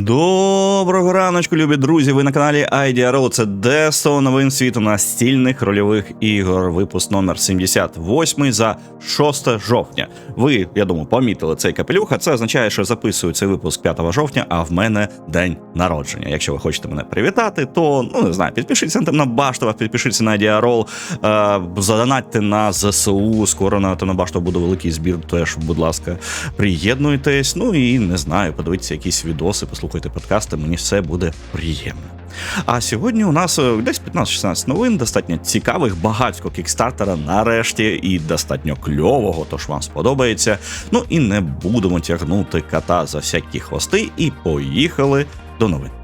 Доброго раночку, любі друзі. Ви на каналі IDRO. Це де 100 новин світу настільних рольових ігор. Випуск номер 78 за 6 жовтня. Ви, я думаю, помітили цей капелюх, а Це означає, що записую цей випуск 5 жовтня, а в мене день народження. Якщо ви хочете мене привітати, то ну не знаю, підпишіться на Баштова, підпишіться на IDRO, е, задонатьте на ЗСУ. Скоро на Баштова буде великий збір. Теж, будь ласка, приєднуйтесь. Ну і не знаю, подивіться якісь відоси послухайте подкасти, мені все буде приємно. А сьогодні у нас е, десь 15-16 новин, достатньо цікавих, багатько кікстартера нарешті, і достатньо кльового, тож вам сподобається. Ну і не будемо тягнути кота за всякі хвости, і поїхали до новин.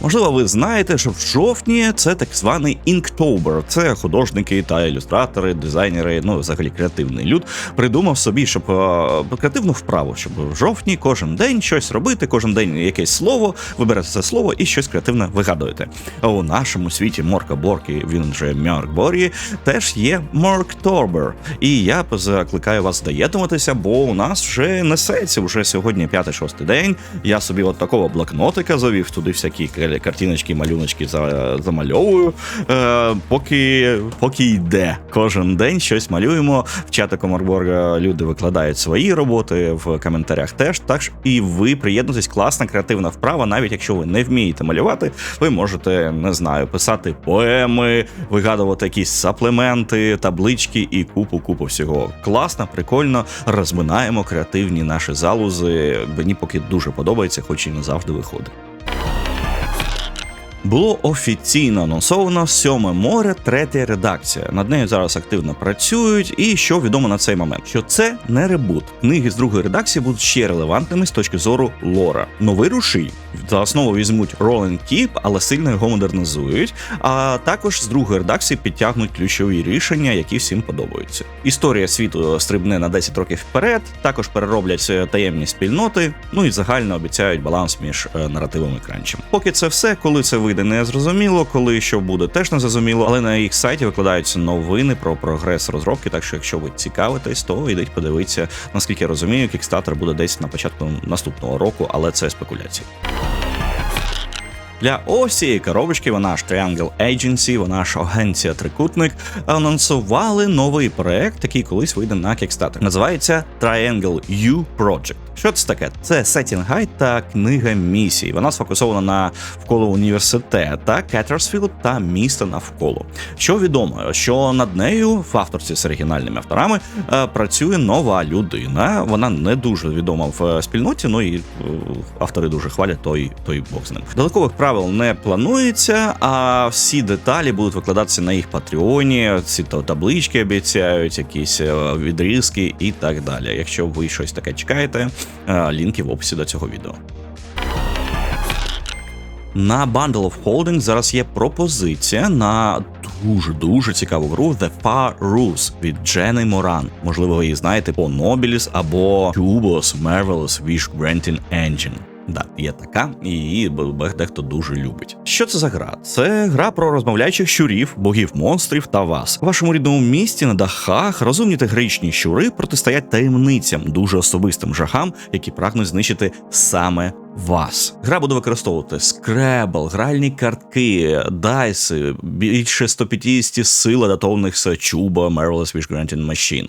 Можливо, ви знаєте, що в жовтні це так званий Inktober. Це художники та ілюстратори, дизайнери, ну взагалі креативний люд придумав собі, щоб е, креативну вправу, щоб в жовтні кожен день щось робити, кожен день якесь слово, виберете це слово і щось креативне вигадуєте. А у нашому світі Морка Боркі, він же Мьорк Борі, теж є Моркторбер. І я закликаю вас доєднуватися, бо у нас вже несеться вже сьогодні п'ятий-шостий день. Я собі от такого блокнотика завів туди всякі картиночки, малюночки замальовую, е, поки поки йде. Кожен день щось малюємо. В чату Комарборга люди викладають свої роботи в коментарях теж. Так і ви приєднуйтесь, класна креативна вправа. Навіть якщо ви не вмієте малювати, ви можете не знаю, писати поеми, вигадувати якісь саплементи, таблички і купу купу всього. Класно, прикольно, розминаємо креативні наші залузи. Мені поки дуже подобається, хоч і не завжди виходить було офіційно анонсовано сьоме море, третя редакція. Над нею зараз активно працюють. І що відомо на цей момент, що це не ребут. Книги з другої редакції будуть ще релевантними з точки зору лора. Новий рушій за основу візьмуть Roland Keep, але сильно його модернізують. А також з другої редакції підтягнуть ключові рішення, які всім подобаються. Історія світу стрибне на 10 років вперед. Також перероблять таємні спільноти. Ну і загально обіцяють баланс між е, наративом і кранчем. Поки це все, коли це вийде не зрозуміло, коли що буде, теж не зрозуміло, але на їх сайті викладаються новини про прогрес розробки. Так що, якщо ви цікавитесь, то йдіть подивитися. Наскільки я розумію, кікстатер буде десь на початку наступного року, але це спекуляції. Для ось цієї коробочки вона ж Triangle Agency, вона ж агенція Трикутник, анонсували новий проект, який колись вийде на Kickstarter. Називається Triangle U Project. Що це таке? Це Guide та книга місій. Вона сфокусована на вколо університета, Кеттерсфілд та міста навколо. Що відомо, що над нею в авторці з оригінальними авторами е, працює нова людина. Вона не дуже відома в е, спільноті, ну і е, автори дуже хвалять той той бог з ним. Додаткових правил не планується, а всі деталі будуть викладатися на їх патреоні. Ці таблички обіцяють, якісь відрізки і так далі. Якщо ви щось таке чекаєте. Е, лінки в описі до цього відео. На Bundle of Holding зараз є пропозиція на дуже дуже цікаву гру The Far Rules від Джени Моран. Можливо, ви її знаєте по Nobilis або Cubos Marvelous Wish Granting Engine. Да, є така, і її дехто дуже любить. Що це за гра? Це гра про розмовляючих щурів, богів монстрів та вас. У вашому рідному місті на дахах розумні та гречні щури протистоять таємницям, дуже особистим жахам, які прагнуть знищити саме вас. Гра буде використовувати скребл, гральні картки, дайси, більше 150 сил адаптованих з чуба Marvelous Wish Machine.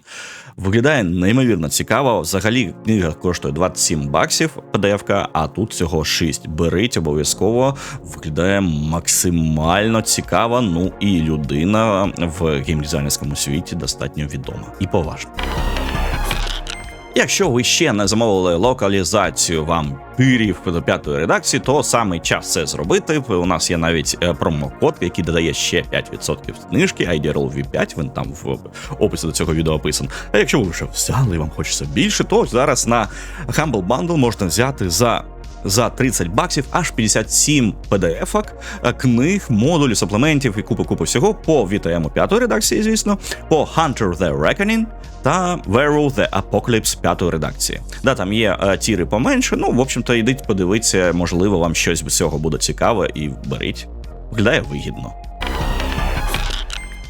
Виглядає неймовірно цікаво. Взагалі книга коштує 27 баксів PDF, а тут всього 6. Беріть обов'язково. Виглядає максимально цікаво. Ну і людина в геймдизайнерському світі достатньо відома і поважна. Якщо ви ще не замовили локалізацію вампирів до п'ятої редакції, то саме час це зробити. У нас є навіть е, промокод, який додає ще 5% знижки, IDRL V5, він там в описі до цього відео описан. А якщо ви вже взяли і вам хочеться більше, то зараз на Humble Bundle можна взяти за за 30 баксів аж 57 PDF-ок, е, книг, модулів, суплементів і купу купу всього по VTM 5 редакції, звісно, по Hunter The Reckoning та Werewolf The Apocalypse 5 редакції. Да, там є е, тіри поменше. Ну, в общем-то, йдіть, подивитися, можливо, вам щось з цього буде цікаве, і беріть. Виглядає вигідно.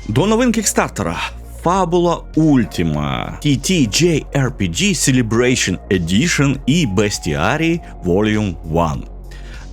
До новин кікстартера. Fabula Ultima, TTJ RPG Celebration Edition і Bestiary Volume 1.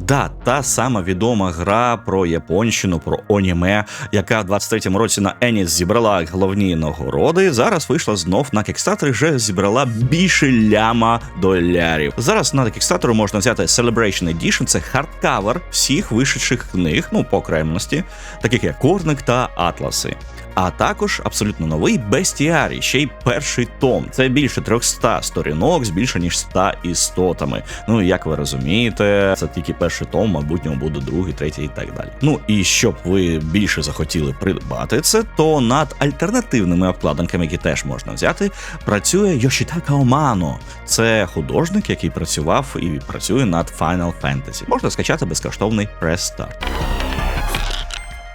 Да, та сама відома гра про Японщину, про аніме, яка в 23-му році на Еніс зібрала головні нагороди. Зараз вийшла знов на Kickstarter і вже зібрала більше ляма долярів. Зараз на Kickstarter можна взяти Celebration Edition, це хардкавер всіх вишедших книг, ну по окремості, таких як Корник та Атласи. А також абсолютно новий Бестіарій, ще й перший том. Це більше 300 сторінок з більше ніж 100 істотами. Ну як ви розумієте, це тільки перший том, майбутньому буде другий, третій і так далі. Ну і щоб ви більше захотіли придбати це, то над альтернативними обкладинками, які теж можна взяти, працює Йошітака Омано. Це художник, який працював і працює над Final Fantasy. Можна скачати безкоштовний Start.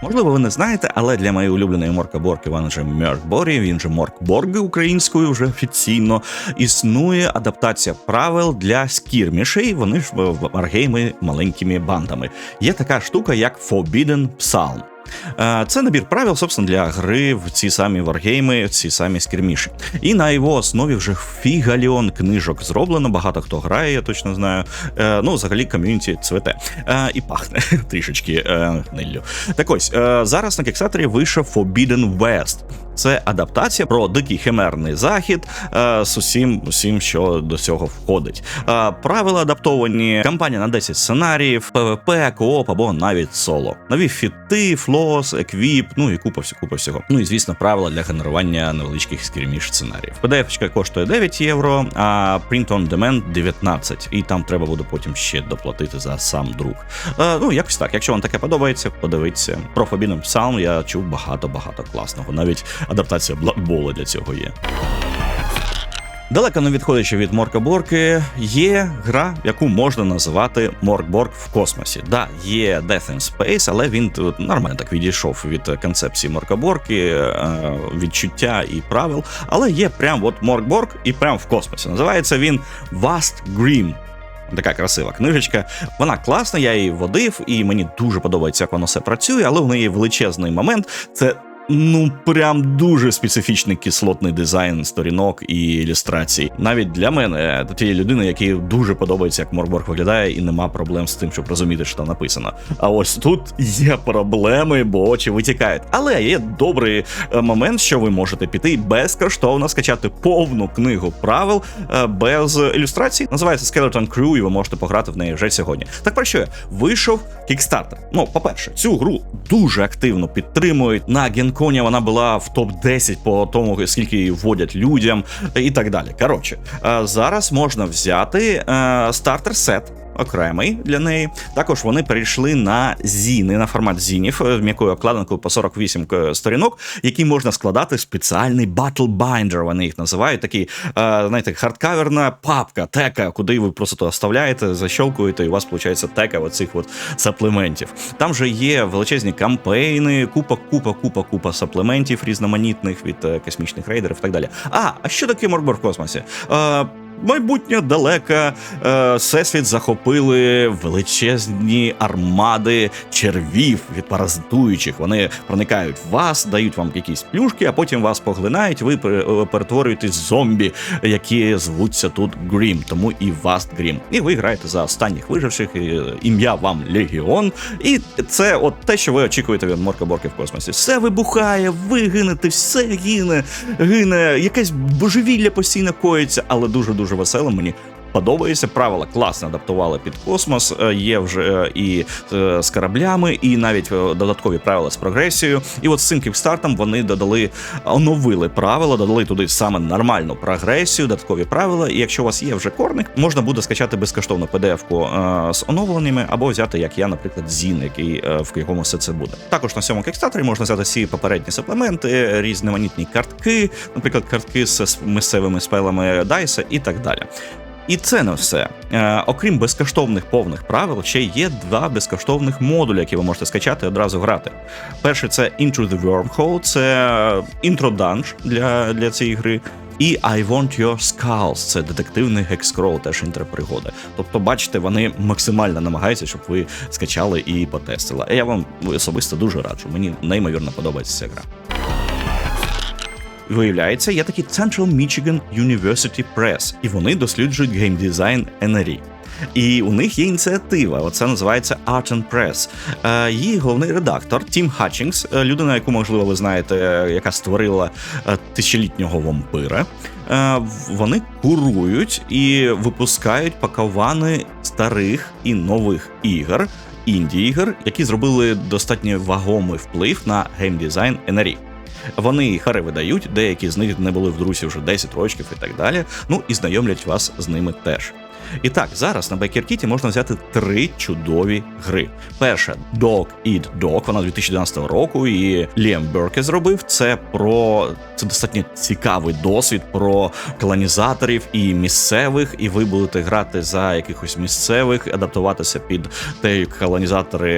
Можливо, ви не знаєте, але для моєї улюбленої Морка борки Іван же Мерк Борі, він же Морк Борги українською вже офіційно. Існує адаптація правил для скірмішей. Вони ж в аргейми маленькими бандами. Є така штука, як Forbidden Psalm. Е, Це набір правил, собственно, для гри в ці самі варгейми, в ці самі скірміші. І на його основі вже фігаліон книжок зроблено. Багато хто грає, я точно знаю. Е, Ну, взагалі, ком'юніті цвете Е, і пахне трішечки гниллю. Так ось зараз на кексаторі вийшов Forbidden West. Це адаптація про дикий химерний захід е, з усім, усім, що до цього входить. Е, правила адаптовані, кампанія на 10 сценаріїв, ПВП, кооп або навіть соло. Нові фіти, флос, еквіп, ну і купа купа всього. Ну і звісно, правила для генерування невеличких скірміш сценаріїв. PDF коштує 9 євро, а Print on Demand 19. І там треба буде потім ще доплатити за сам друк. Е, ну, якось так. Якщо вам таке подобається, подивіться. Про Forbidden Psalm я чув багато-багато класного. Навіть адаптація Бладбола для цього є. Далеко не відходячи від Моркоборки, є гра, яку можна називати Моркборг в космосі. Да, є Death in Space, але він нормально так відійшов від концепції Моркоборки, е, відчуття і правил. Але є прям от Моркборг і прям в космосі. Називається він Vast Grim. Така красива книжечка. Вона класна, я її водив, і мені дуже подобається, як воно все працює, але в неї величезний момент. Це ну прям дуже специфічний кислотний дизайн сторінок і ілюстрацій. Навіть для мене, тієї людини, якій дуже подобається, як Морборг виглядає, і нема проблем з тим, щоб розуміти, що там написано. А ось тут є проблеми, бо очі витікають. Але є добрий е, момент, що ви можете піти безкоштовно скачати повну книгу правил е, без ілюстрацій. Називається Skeleton Crew, і ви можете пограти в неї вже сьогодні. Так про що я? Вийшов Kickstarter. Ну, по-перше, цю гру дуже активно підтримують на Генко. Коня вона була в топ-10 по тому, скільки її вводять людям і так далі. Коротше, зараз можна взяти стартер сет окремий для неї. Також вони перейшли на зіни, на формат зінів, е, м'якою обкладинкою по 48 сторінок, які можна складати в спеціальний battle binder, Вони їх називають такий, е, знаєте, хардкаверна папка, тека, куди ви просто то оставляєте, защолкуєте, і у вас виходить тека оцих от саплементів. Там же є величезні кампейни, купа, купа, купа, купа саплементів різноманітних від е, космічних рейдерів і так далі. А, а що таке Морбор в космосі? Майбутнє далеке е, всесвіт захопили величезні армади червів від паразитуючих. Вони проникають в вас, дають вам якісь плюшки, а потім вас поглинають. Ви е, перетворюєтесь зомбі, які звуться тут Грім, тому і Васт Грім. І ви граєте за останніх виживших. І ім'я вам Легіон. І це от те, що ви очікуєте від Морка Борки в космосі. Все вибухає, ви гинете, все гине, гине, якесь божевілля постійно коїться, але дуже дуже дуже веселим. Мені подобається. Правила класно адаптували під космос. Е, є вже е, і е, з кораблями, і навіть додаткові правила з прогресією. І от з цим кікстартом вони додали, оновили правила, додали туди саме нормальну прогресію, додаткові правила. І якщо у вас є вже корник, можна буде скачати безкоштовно PDF-ку з оновленнями, або взяти, як я, наприклад, Зін, який в якому все це буде. Також на цьому кікстартері можна взяти всі попередні саплементи, різноманітні картки, наприклад, картки з місцевими спелами Дайса і так далі. І це не все. Е, Окрім безкоштовних повних правил, ще є два безкоштовних модулі, які ви можете скачати і одразу грати. Перший це Into the Wormhole, це інтроданж для для цієї гри. І I Want Your Skulls, це детективний гекскрол, теж інтерпригода. Тобто, бачите, вони максимально намагаються, щоб ви скачали і потестили. Я вам особисто дуже раджу. Мені неймовірно подобається ця гра. Виявляється, є такий Central Michigan University Press, і вони досліджують геймдизайн NRE. І у них є ініціатива. Оце називається Art and Press. Е, Її головний редактор Тім Хатчингс, е, людина, яку можливо ви знаєте, яка створила е, тисячолітнього вампира. Вони курують і випускають пакавани старих і нових ігор, інді ігор, які зробили достатньо вагомий вплив на геймдизайн NRE. Вони хари видають, деякі з них не були в друзі вже 10 років і так далі. Ну і знайомлять вас з ними теж. І так, зараз на Бекер можна взяти три чудові гри. Перша Dog Eat Dog, вона 2012 року, і Ліам Берке зробив. Це про це достатньо цікавий досвід про колонізаторів і місцевих, і ви будете грати за якихось місцевих, адаптуватися під те, як колонізатори,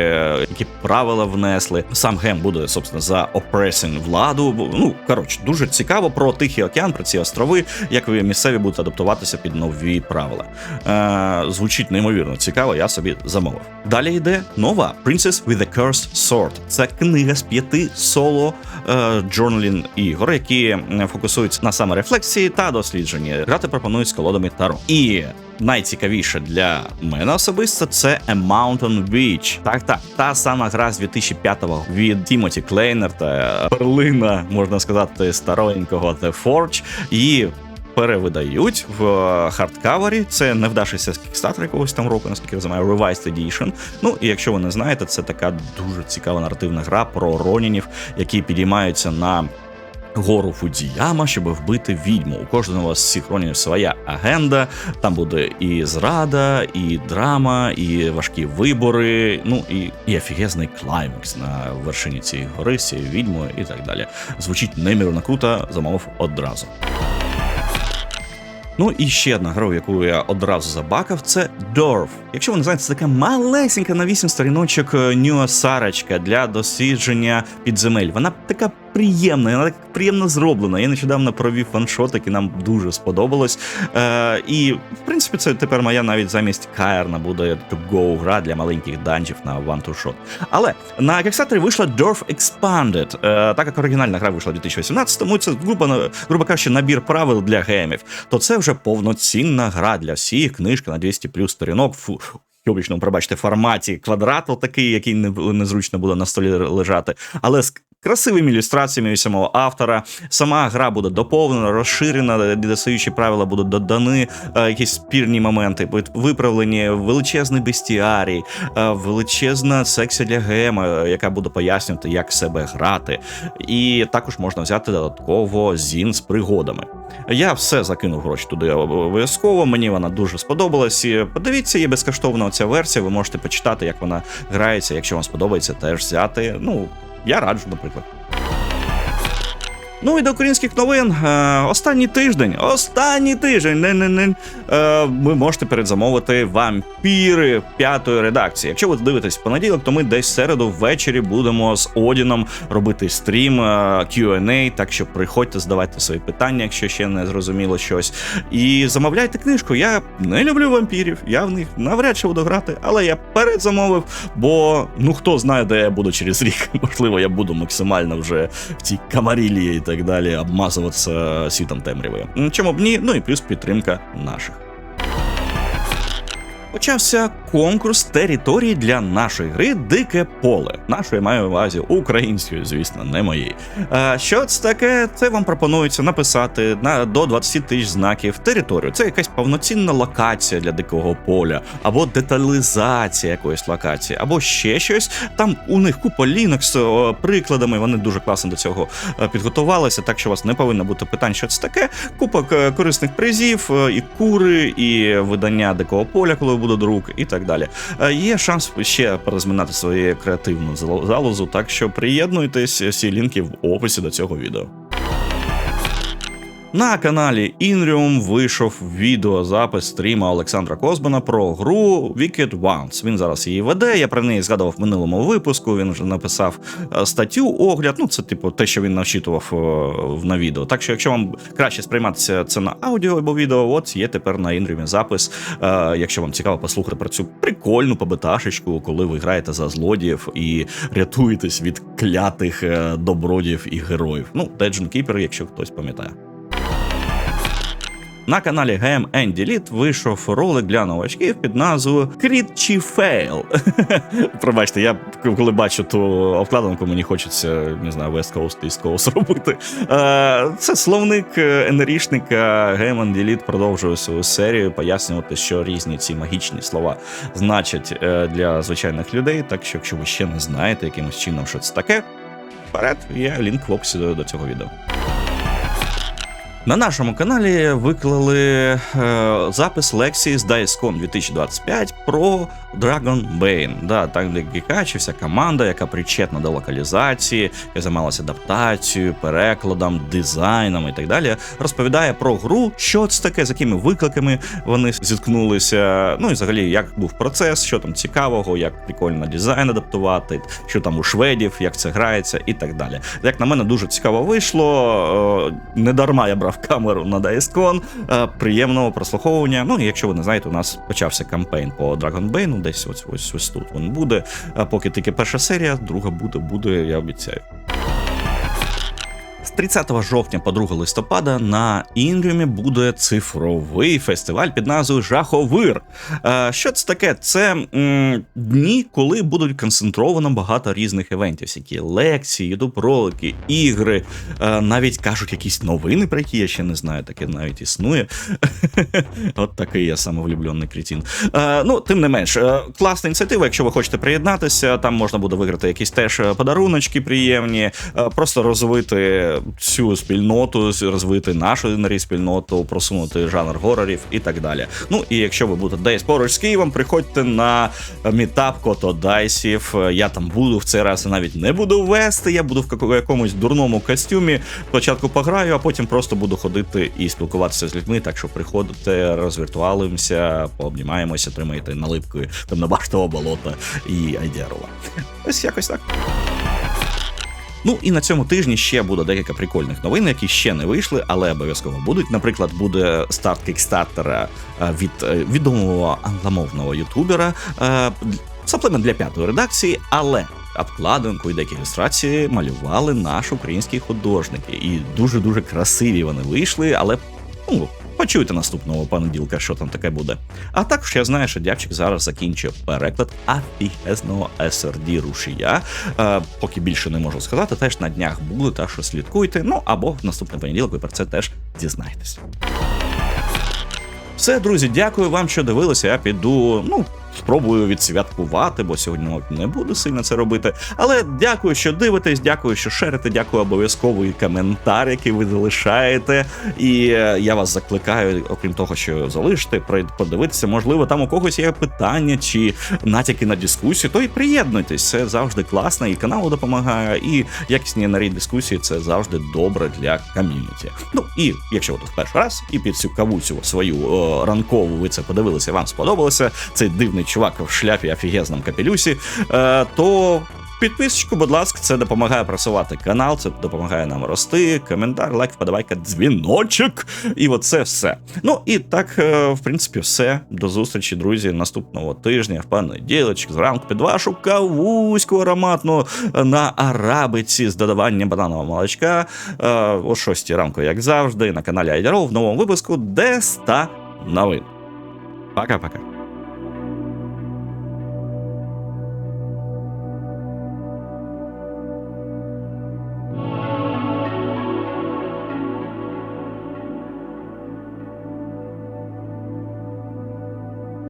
які правила внесли. Сам гем буде собственно за опресінг владу. Ну коротше, дуже цікаво про Тихий океан, про ці острови, як ви місцеві будете адаптуватися під нові правила. Е, звучить неймовірно цікаво, я собі замовив. Далі йде нова Princess with the Cursed Sword. Це книга з п'яти соло е, джорналін ігор, які е, фокусуються на саморефлексії та дослідженні. Грати пропонують з колодами Таро. І найцікавіше для мене особисто це A Mountain Beach. Так, так, та сама гра з 2005-го від Тімоті Клейнер та перлина, можна сказати, старенького The Forge. Її перевидають в е, хардкавері. Це не вдавшися з кікстатера якогось там року, наскільки я знаю, Revised Edition. Ну і якщо ви не знаєте, це така дуже цікава наративна гра про ронінів, які підіймаються на. Гору Фудзіяма, щоб вбити відьму. У кожного з цих ронінів своя агенда. Там буде і зрада, і драма, і важкі вибори. Ну і, і офігезний клаймекс на вершині цієї гори, з відьмою і так далі. Звучить неймовірно круто, замовив одразу. Ну і ще одна гра, яку я одразу забакав, це Дорф. Якщо ви не знаєте, це така малесенька на 8 сторіночок е, нюасарочка для дослідження підземель. Вона така приємна, вона так приємно зроблена. Я нещодавно провів ваншот, який нам дуже сподобалось. Е, і, в принципі, це тепер моя навіть замість Каерна буде to-go гра для маленьких данжів на one to shot. Але на Kickstarter вийшла Dwarf Expanded. Е, так як оригінальна гра вийшла в 2018-му, це грубо, грубо кажучи, набір правил для геймів, то це вже повноцінна гра для всіх, книжка на 200 плюс сторінок. Фу, обічному, пробачте, форматі квадрат, такий, який не, незручно буде на столі лежати, але з красивими ілюстраціями від самого автора. Сама гра буде доповнена, розширена, додасуючі правила будуть додані, е, якісь спірні моменти, будуть виправлені, величезний бестіарій, е, величезна секція для гема, е, яка буде пояснювати, як себе грати. І також можна взяти додатково зін з пригодами. Я все закинув гроші туди обов'язково. Мені вона дуже сподобалась. Подивіться, є безкоштовна ця версія. Ви можете почитати, як вона грається. Якщо вам сподобається, теж взяти. Ну, я раджу, наприклад. Ну і до українських новин. Е, останній тиждень. Останній тиждень. Не, не, не. Е, ви можете передзамовити вампіри п'ятої редакції. Якщо ви дивитесь в понеділок, то ми десь середу ввечері будемо з Одіном робити стрім е, Q&A, Так що приходьте, задавайте свої питання, якщо ще не зрозуміло щось. І замовляйте книжку. Я не люблю вампірів, я в них навряд чи буду грати, але я передзамовив, бо ну хто знає, де я буду через рік. Можливо, я буду максимально вже в цій камарілії так далі обмазуватися світом темряви. Чому б ні? Ну і плюс підтримка наших. Почався конкурс території для нашої гри Дике поле. Нашої маю на увазі української, звісно, не моєї. Що це таке? Це вам пропонується написати на до 20 тисяч знаків територію. Це якась повноцінна локація для дикого поля, або деталізація якоїсь локації, або ще щось. Там у них купа лінок з прикладами. Вони дуже класно до цього е, підготувалися, так що у вас не повинно бути питань, що це таке. Купа корисних призів, е, і кури, і видання дикого поля, коли буде друк, і так далі. Е, Є шанс ще порозминати свою креативну залозу, так що приєднуйтесь, всі лінки в описі до цього відео. На каналі Інріум вийшов відеозапис стріма Олександра Козбана про гру Wicked Ones. Він зараз її веде. Я про неї згадував в минулому випуску. Він вже написав е, статтю, огляд. Ну, це типу те, що він навчитував е, на відео. Так що, якщо вам краще сприйматися це на аудіо або відео, от є тепер на Інріумі запис. Е, Якщо вам цікаво послухати про цю прикольну побиташечку, коли ви граєте за злодіїв і рятуєтесь від клятих добродів і героїв. Ну, Legend Keeper, якщо хтось пам'ятає. На каналі GM and Delete вийшов ролик для новачків під назвою Crit чи Fail. Пробачте, я коли бачу ту обкладинку, мені хочеться, не знаю, West Coast, East Coast робити. Е, Це словник енерішника GM and Delete продовжує свою серію пояснювати, що різні ці магічні слова значать е, для звичайних людей. Так що, якщо ви ще не знаєте, якимось чином, що це таке, вперед, є лінк в описі до цього відео. На нашому каналі виклали е, запис лекції з DICECon 2025 про Dragon Bane. Да, там, де Гікачі, вся команда, яка причетна до локалізації, яка займалася адаптацією, перекладом, дизайном і так далі, розповідає про гру, що це таке, з якими викликами вони зіткнулися. Ну і взагалі, як був процес, що там цікавого, як прикольно дизайн адаптувати, що там у шведів, як це грається, і так далі. Як на мене, дуже цікаво вийшло. Е, Не дарма я брав камеру на DICECon. Е, Приємного прослуховування. Ну якщо ви не знаєте, у нас почався кампейн по Dragon Bane, десь ось ось ось тут він буде. А поки тільки перша серія, друга буде, буде, я обіцяю. З 30 жовтня по 2 листопада на Інріумі буде цифровий фестиваль під назвою Жаховир. Е, Що це таке? Це дні, коли будуть концентровано багато різних івентів, всякі лекції, ютуб-ролики, ігри, е, навіть кажуть якісь новини, про які я ще не знаю, таке навіть існує. От такий я самовлюблений кретін. Е, Ну, тим не менш, класна ініціатива. Якщо ви хочете приєднатися, там можна буде виграти якісь теж подаруночки приємні, просто розвити цю спільноту, розвити нашу спільноту, просунути жанр горорів і так далі. Ну і якщо ви будете десь поруч з Києвом, приходьте на мітап Кото Дайсів. Я там буду в цей раз навіть не буду вести. Я буду в якомусь дурному костюмі. Спочатку пограю, а потім просто буду ходити і спілкуватися з людьми. Так що приходите, розвіртуалимося, пообнімаємося, тримайте налипкою темнобаштового болота і Айдярова. Ось якось так. Ну і на цьому тижні ще буде декілька прикольних новин, які ще не вийшли, але обов'язково будуть. Наприклад, буде старт кікстартера е, від е, відомого англомовного ютубера. е, Саплемент для п'ятої редакції, але. Обкладинку і деякі ілюстрації малювали наші українські художники, і дуже дуже красиві вони вийшли, але ну, почуйте наступного понеділка, що там таке буде. А також я знаю, що Дявчик зараз закінчує переклад афігезного SRD рушія. Е, поки більше не можу сказати, теж на днях буде, так що слідкуйте. Ну або наступний понеділок ви про це теж дізнаєтесь. Все, друзі, дякую вам, що дивилися. Я піду, ну, спробую відсвяткувати, бо сьогодні не буду сильно це робити. Але дякую, що дивитесь, дякую, що шерите, дякую обов'язково і коментар, який ви залишаєте. І е, я вас закликаю, окрім того, що залишите, подивитися. Можливо, там у когось є питання чи натяки на дискусію, то і приєднуйтесь. Це завжди класно, і каналу допомагає, і якісні нарі дискусії це завжди добре для ком'юніті. Ну і якщо ви тут перший раз і під цю кавуцю свою о, ранкову ви це подивилися, вам сподобалося цей дивний чувак в шляпі офігезному капелюсі, е, то. Підписочку, будь ласка, це допомагає просувати канал, це допомагає нам рости. Коментар, лайк, вподобайка, дзвіночок. І оце все. Ну і так, е, в принципі, все. До зустрічі, друзі, наступного тижня, в понеділочок, зранку під вашу кавуську ароматну на арабиці з додаванням бананового молочка. Е, О 6 ранку, як завжди, на каналі Айдеров в новому випуску 100 новин. Пока-пока.